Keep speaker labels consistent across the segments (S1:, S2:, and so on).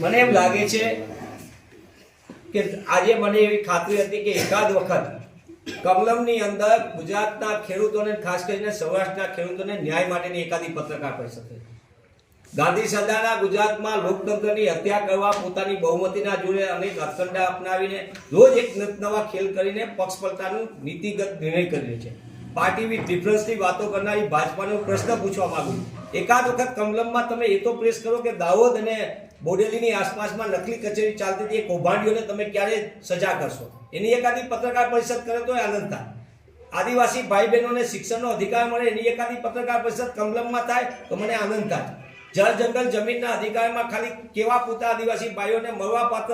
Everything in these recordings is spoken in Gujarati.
S1: મને એમ લાગે છે કે આજે મને એવી ખાતરી હતી કે એકાદ વખત કમલમની અંદર ગુજરાતના ખેડૂતોને, ખાસ કરીને સૌરાષ્ટ્રના ખેડૂતોને ન્યાય માટેની એકાદી પત્રકાર પરિષદ થઈ ગાંધી સદાના ગુજરાતમાં લોકતંત્રની હત્યા કરવા પોતાની બહુમતીના જોડે અનેક અખંડા અપનાવીને રોજ એક નવા ખેલ કરીને પક્ષ પલટાનું નીતિગત નિર્ણય કર્યો છે. પાર્ટી વિથ ડિફરન્સની વાતો કરનારી ભાજપાનો પ્રશ્ન પૂછવા માંગુ એકાદ વખત કમલમમાં તમે એ તો પ્રેસ કરો કે દાહોદ અને બોડેલીની આસપાસમાં નકલી કચેરી ચાલતી હતી, એ કૌભાંડીઓને તમે ક્યારે સજા કરશો? એની એકાદી પત્રકાર પરિષદ કરે તો આનંદ થાય આદિવાસી ભાઈ બહેનોને શિક્ષણનો અધિકાર મળે, એની એકાદી પત્રકાર પરિષદ કમલમમાં થાય તો મને આનંદ થાય જળ, જંગલ, જમીનના અધિકારમાં ખાલી કેવા પૂરતા આદિવાસી ભાઈઓને મળવા પાત્ર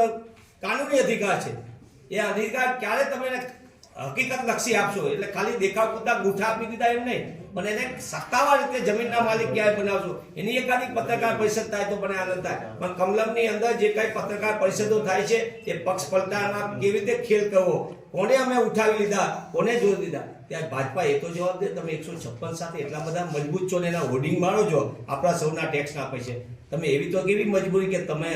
S1: કાનૂની અધિકાર છે? એ અધિકાર ક્યારે તમે હકીકત લક્ષી આપશો. એટલે ખાલી દેખાવ પૂરતા ગુઠા આપી દીધા એમ નહીં પણ એને સત્તાવાર રીતે જમીનના માલિક ક્યાંય બનાવશો? એની એકાદી પત્રકાર પરિષદ થાય તો પણ આનંદ થાય. પણ કમલમની અંદર જે કઈ પત્રકાર પરિષદો થાય છે એ પક્ષ પલટામાં કેવી રીતે ખેલ કરવો? કોને અમે ઉઠાવી લીધા? કોને જોઈ દીધા? ત્યારે ભાજપા એ તો જવાબ દે. તમે એકસો છપ્પન સાથે એટલા બધા મજબૂત છો ને એના હોર્ડિંગ મારો છો. આપણા સૌના ટેક્સ ના પૈસે. તમે એવી તો કેવી મજબૂરી કે તમે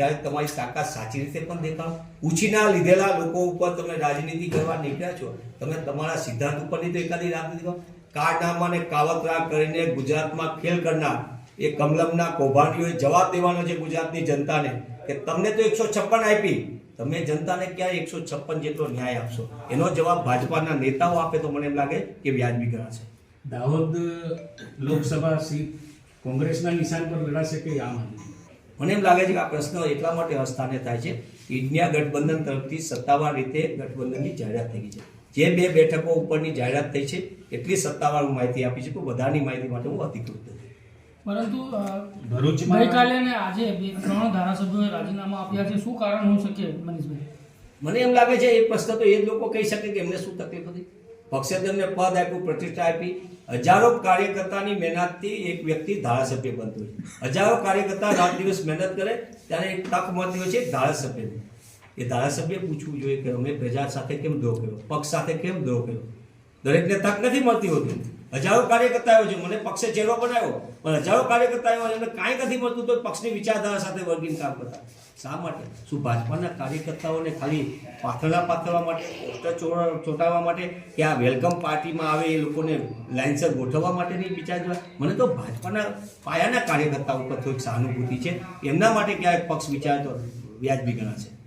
S1: ક્યારેક તમારી તાકાત સાચી રીતે પણ દેખાડો ઉછીના લીધેલા લોકો ઉપર તમે રાજનીતિ કરવા નીકળ્યા છો, તમે તમારા સિદ્ધાંત ઉપરની તો એકાદી રાજનીતિ કરો કારનામા અને કાવતરા કરીને ગુજરાતમાં ખેલ કરનાર એ કમલમના કૌભાંડીઓએ જવાબ દેવાનો છે ગુજરાતની જનતાને કે તમને તો એકસો છપ્પન આપી, તમે જનતાને ક્યાં એકસો છપ્પન જેટલો ન્યાય આપશો? એનો જવાબ ભાજપાના નેતાઓ આપે તો મને એમ લાગે કે વ્યાજબી ગણાશે.
S2: દાહોદ લોકસભા સીટ કોંગ્રેસના નિશાન પર લડાશે કે આમ આદમી?
S1: મને એમ લાગે છે કે આ પ્રશ્ન એટલા માટે અસ્થાને થાય છે કે ઇન્ડિયા ગઠબંધન તરફથી સત્તાવાર રીતે ગઠબંધનની જાહેરાત થઈ ગઈ છે. જે બે બેઠકો ઉપરની જાહેરાત થઈ છે એટલી સત્તાવાર હું માહિતી આપી છે કે બધાની માહિતી માટે હું અધિકૃત નથી
S3: પરંતુ ગઈકાલે અને આજે બે ત્રણ ધારાસભ્યોએ રાજીનામા આપ્યા છે. શું કારણ હોઈ શકે મનીષભાઈ?
S1: મને એમ લાગે છે એ પ્રશ્ન તો એ જ લોકો કહી શકે કે એમને શું તકલીફ હતી? પક્ષે તેમને પદ આપ્યું, પ્રતિષ્ઠા આપી. હજારો કાર્યકર્તાની મહેનતથી એક વ્યક્તિ ધારાસભ્ય બનતો હોય હજારો કાર્યકર્તા રાત દિવસ મહેનત કરે, ત્યારે એક તક મળતી હોય છે ધારાસભ્યની. એ ધારાસભ્ય પૂછવું જોઈએ કે અમે પ્રજા સાથે કેમ દ્રોહ કર્યો? પક્ષ સાથે કેમ દ્રોહ કર્યો? દરેકને તક નથી મળતી હોતી. હજારો કાર્યકર્તા આવ્યો છે. મને પક્ષે ચહેરો બનાવ્યો. પણ હજારો કાર્યકર્તા આવ્યા એમને કાંઈ નથી મળતું તો પક્ષની વિચારધારા સાથે વર્ગીને કામ કરતા. શા માટે? શું ભાજપાના કાર્યકર્તાઓને ખાલી પાથરણા પાથરવા માટે પોસ્ટર ચો- ચોંટાડવા માટે કે આ વેલકમ પાર્ટીમાં આવે એ લોકોને લાઇનસર ગોઠવવા માટેની વિચાર મને તો ભાજપાના પાયાના કાર્યકર્તા ઉપર થોડીક સહાનુભૂતિ છે. એમના માટે ક્યારેક પક્ષ વિચારતો વ્યાજબી ગણાશે.